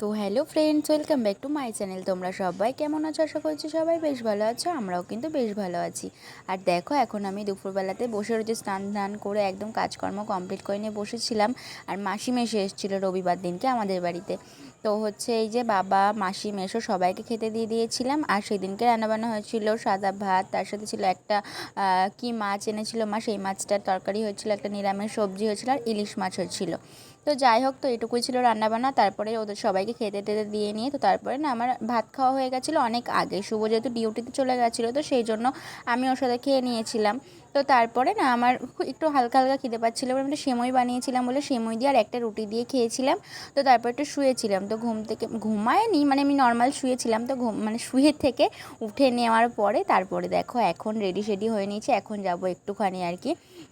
তো hello friends welcome back to my channel তোমরা সবাই কেমন আছো? আশা করছি সবাই বেশ ভালো আছো, আমরাও কিন্তু বেশ ভালো আছি। আর দেখো, এখন আমি দুপুরবেলাতে বসে রয়েছে স্নান ধান করে একদম কাজকর্ম কমপ্লিট করে নিয়ে বসেছিলাম। আর মাসি মেশে এসেছিল রবিবার দিনকে আমাদের বাড়িতে। তো হচ্ছে এই যে বাবা, মাসি মেশো সবাইকে খেতে দিয়ে দিয়েছিলাম। আর সেদিনকে রান্নাবান্না হয়েছিল সাদা ভাত, তার সাথে ছিল একটা কি মাছ এনেছিল মা, সেই মাছটার তরকারি হয়েছিল, একটা নিরামিষ সবজি হয়েছিল, আর ইলিশ মাছ হয়েছিল। তো যাই হোক, তো এটুকুই ছিল রান্নাবান্না। তারপরে ওদের সবাইকে খেতে টেতে দিয়ে নিয়ে, তো তারপরে না আমার ভাত খাওয়া হয়ে গেছিল অনেক আগে। শুভ যেহেতু ডিউটিতে চলে গেছিল, তো সেই জন্য আমি ওর সাথে খেয়ে নিয়েছিলাম। তো তারপরে না আমার একটু হালকা হালকা খিদে পাচ্ছিলো আমি একটু সেমই বানিয়েছিলাম বলে সেমই দিয়ে আর একটা রুটি দিয়ে খেয়েছিলাম। তো তারপর একটু শুয়েছিলাম, তো ঘুম থেকে ঘুমায়নি মানে আমি নর্মাল শুয়েছিলাম, তো ঘুম মানে শুয়ে থেকে উঠে নেওয়ার পরে তারপরে দেখো এখন রেডি সেডি হয়ে নিয়েছি, এখন যাব একটুখানি আর কি।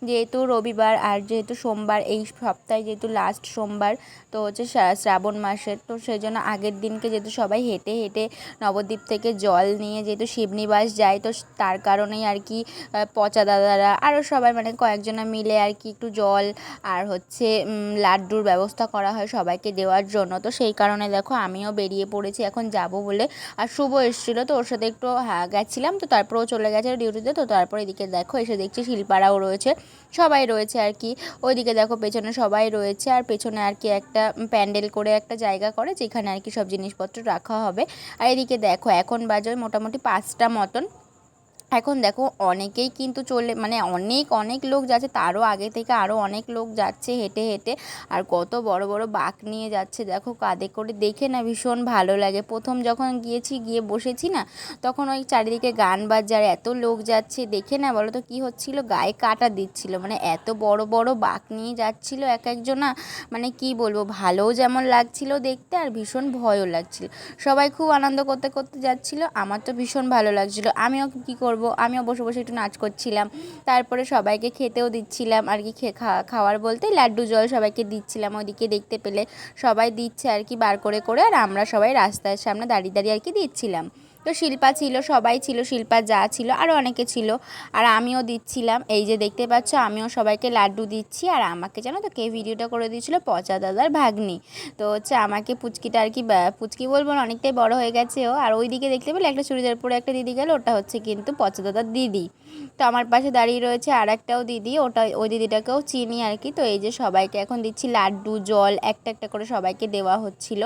যেহেতু রবিবার আর যেহেতু সোমবার, এই সপ্তাহে যেহেতু লাস্ট সোমবার, তো হচ্ছে শ্রাবণ মাসের তো সেই জন্য আগের দিনকে যেহেতু সবাই হেঁটে হেঁটে নবদ্বীপ থেকে জল নিয়ে যেহেতু শিবনিবাস যায়, তো তার কারণেই আর কি পচা দাদারা আরও সবাই মানে কয়েকজনা মিলে আর কি একটু জল আর হচ্ছে লাড্ডুর ব্যবস্থা করা হয় সবাইকে দেওয়ার জন্য। তো সেই কারণে দেখো আমিও বেরিয়ে পড়েছি, এখন যাব বলে। আর শুভ এসেছিল, তো ওর সাথে একটু হ্যাঁ গেছিলাম, তো তারপরেও চলে গেছে ডিউটিতে তো তারপর এদিকে দেখো, এসে দেখছি শিল্পারাও রয়েছে। সবাই রয়েছে আর কি। ওইদিকে দেখো পেছনে সবাই রয়েছে আর পেছনে আর কি একটা প্যান্ডেল করে একটা জায়গা করে যেখানে আর কি সব জিনিসপত্র রাখা হবে। আর এদিকে দেখো এখন বাজে মোটামুটি পাঁচটা মতন। এখন দেখো অনেকেই কিন্তু চলে মানে অনেক অনেক লোক যাচ্ছে, তারও আগে থেকে আরও অনেক লোক যাচ্ছে হেঁটে হেঁটে। আর কত বড় বড় বাঁক নিয়ে যাচ্ছে, দেখো কাঁধে করে দেখে না ভীষণ ভালো লাগে। প্রথম যখন গিয়েছি, গিয়ে বসেছি না, তখন ওই চারিদিকে গান বাজার এত লোক যাচ্ছে, দেখে না বলো তো কী হচ্ছিল? গায়ে কাটা দিচ্ছিল। মানে এত বড় বড় বাঁক নিয়ে যাচ্ছিল এক একজনা মানে কি বলব, ভালোও যেমন লাগছিল দেখতে আর ভীষণ ভয়ও লাগছিল। সবাই খুব আনন্দ করতে করতে যাচ্ছিল, আমার তো ভীষণ ভালো লাগছিল। আমিও কী করব আমিও বসে বসে একটু নাচ করছিলাম। তারপরে সবাইকে খেতেও দিচ্ছিলাম। আর কি খাওয়ার বলতে লাড্ডু জল সবাইকে দিচ্ছিলাম। ওইদিকে দেখতে পেলে সবাই দিচ্ছে আর কি বার করে করে। আর আমরা সবাই রাস্তার সামনে দাঁড়িয়ে দাঁড়িয়ে আর কি দিচ্ছিলাম। তো শিল্পা ছিল, সবাই ছিল, শিল্পা যা ছিল আরও অনেকে ছিল। আর আমিও দিচ্ছিলাম। এই যে দেখতে পাচ্ছ, আমিও সবাইকে লাড্ডু দিচ্ছি। আর আমাকে জানো তো কে ভিডিওটা করে দিয়েছিল? পচা দাদার ভাগ্নি। তো হচ্ছে আমাকে পুচকিটা আর কি পুচকি বলব না, অনেকটাই বড় হয়ে গেছে ও। আর ওই দিকে দেখতে পেলে একটা চুড়িদার পরে একটা দিদি গেল, ওটা হচ্ছে কিন্তু পচা দাদার দিদি। তো আমার পাশে দাঁড়িয়ে রয়েছে আর একটাও দিদি, ওটা, ওই দিদিটাকেও চিনি আর কি। তো এই যে সবাইকে এখন দিচ্ছি লাড্ডু, জল, একটা একটা করে সবাইকে দেওয়া হচ্ছিল।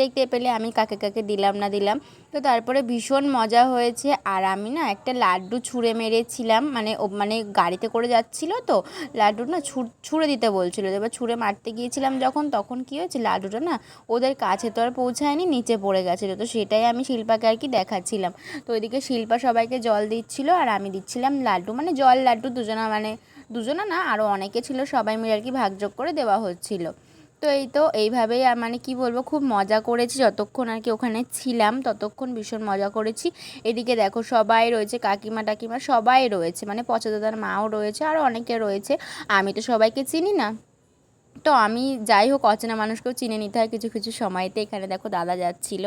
দেখতে পেলে আমি কাকে কাকে দিলাম না দিলাম। তো তারপরে ভীষণ মজা হয়েছে। আর আমি না একটা লাড্ডু ছুঁড়ে মেরেছিলাম মানে মানে গাড়িতে করে যাচ্ছিল তো, লাড্ডু না ছুঁড়ে দিতে বলছিল। এবার ছুঁড়ে মারতে গিয়েছিলাম যখন, তখন কী হয়েছে, লাড্ডুটা না ওদের কাছে তো আর পৌঁছায়নি, নিচে পড়ে গেছিল। তো সেটাই আমি শিল্পাকে আর কি দেখাচ্ছিলাম। তো ওইদিকে শিল্পা সবাইকে জল দিচ্ছিল আর আমি দিচ্ছিলাম লাড্ডু। মানে জল, লাড্ডু দুজনা মানে দুজনা না আরও অনেকে ছিল সবাই মিলে আর কি ভাগযোগ করে দেওয়া হচ্ছিল। তো এই তো, এইভাবেই মানে কি বলব, খুব মজা করেছি। যতক্ষণ আর কি ওখানে ছিলাম, ততক্ষণ ভীষণ মজা করেছি। এদিকে দেখো সবাই রয়েছে, কাকিমা টাকিমা সবাই রয়েছে। মানে পচা দাদার মাও রয়েছে, আর অনেকে রয়েছে। আমি তো সবাইকে চিনি না। তো আমি যাই হোক, অচেনা মানুষকেও চিনে নিতে হয়। কিছু কিছু সময়তে এখানে দেখো দাদা যাচ্ছিল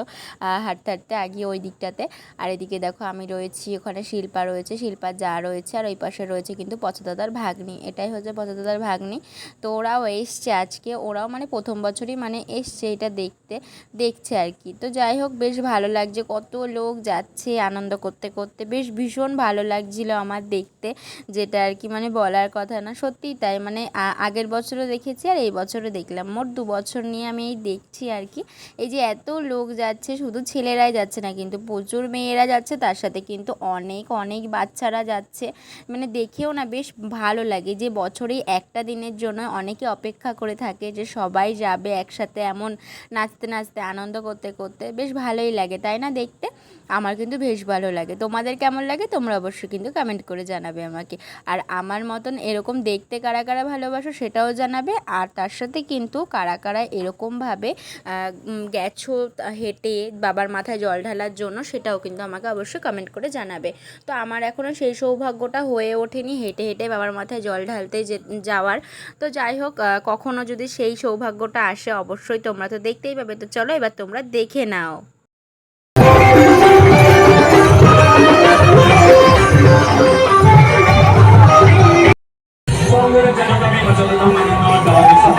হাঁটতে হাঁটতে আগে ওই দিকটাতে। আর এদিকে দেখো আমি রয়েছি, ওখানে শিল্পা রয়েছে, শিল্পা যা রয়েছে আর ওই পাশে রয়েছে কিন্তু পচদাদার ভাগ্নি। এটাই হচ্ছে পচদাদার ভাগ্নি। তো ওরাও এসছে আজকে, ওরাও মানে প্রথম বছরই মানে এসছে এটা দেখতে, দেখছে আর কি। তো যাই হোক, বেশ ভালো লাগছে, কত লোক যাচ্ছে আনন্দ করতে করতে। বেশ ভীষণ ভালো লাগছিল আমার দেখতে, যেটা আর কি মানে বলার কথা না। সত্যিই তাই মানে আগের বছরও দেখেছি আর এই বছরও দেখলাম। মোট দু বছর নিয়ে আমি এই দেখছি আর কি। এই যে এত লোক যাচ্ছে, শুধু ছেলেরাই যাচ্ছে না, কিন্তু প্রচুর মেয়েরা যাচ্ছে, তার সাথে কিন্তু অনেক অনেক বাচ্চারা যাচ্ছে। মানে দেখেও না বেশ ভালো লাগে যে বছরেই একটা দিনের জন্য অনেকে অপেক্ষা করে থাকে যে সবাই যাবে একসাথে এমন নাচতে নাচতে, আনন্দ করতে করতে। বেশ ভালোই লাগে, তাই না দেখতে? আমার কিন্তু বেশ ভালো লাগে। তোমাদের কেমন লাগে? তোমরা অবশ্যই কিন্তু কমেন্ট করে জানাবে আমাকে। আর আমার মতন এরকম দেখতে কারা কারা ভালোবাসো সেটাও জানাবে। আর তার সাথে কিন্তু কারা কারা এরকমভাবে গেছো হেঁটে বাবার মাথায় জল ঢালার জন্য সেটাও কিন্তু আমাকে অবশ্যই কমেন্ট করে জানাবে। তো আমার এখনও সেই সৌভাগ্যটা হয়ে ওঠেনি হেঁটে হেঁটে বাবার মাথায় জল ঢালতে যাওয়ার। তো যাই হোক কখনও যদি সেই সৌভাগ্যটা আসে অবশ্যই তোমরা তো দেখতেই পাবে। তো চলো এবার তোমরা দেখে নাও।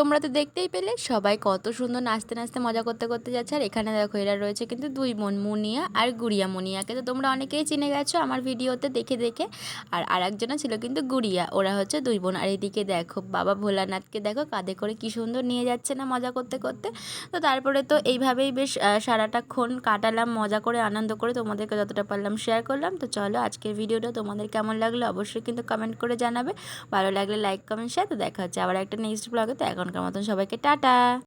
তোমরা তো দেখতেই পেলে, সবাই কত সুন্দর নাচতে নাচতে মজা করতে করতে যাচ্ছে। আর এখানে দেখো এরা রয়েছে কিন্তু দুই বোন, মুনিয়া আর গুড়িয়া মুনিয়াকে। তো তোমরা অনেকেই চিনে গেছো আমার ভিডিওতে দেখে দেখে। আর আরেকজনও ছিল কিন্তু গুড়িয়া, ওরা হচ্ছে দুই বোন। আর এদিকে দেখো বাবা ভোলানাথকে দেখো কাঁধে করে কি সুন্দর নিয়ে যাচ্ছে না মজা করতে করতে। তো তারপরে তো এইভাবেই বেশ সারাটাক্ষণ কাটালাম, মজা করে, আনন্দ করে তোমাদেরকে যতটা পারলাম শেয়ার করলাম। তো চলো আজকের ভিডিওটা তোমাদের কেমন লাগল অবশ্যই কিন্তু কমেন্ট করে জানাবে। ভালো লাগলে লাইক কমেন্ট শেয়ার তো দেখা হচ্ছে আবার একটা নেক্সট ব্লগে তো এখনকার মতন সবাইকে টাটা।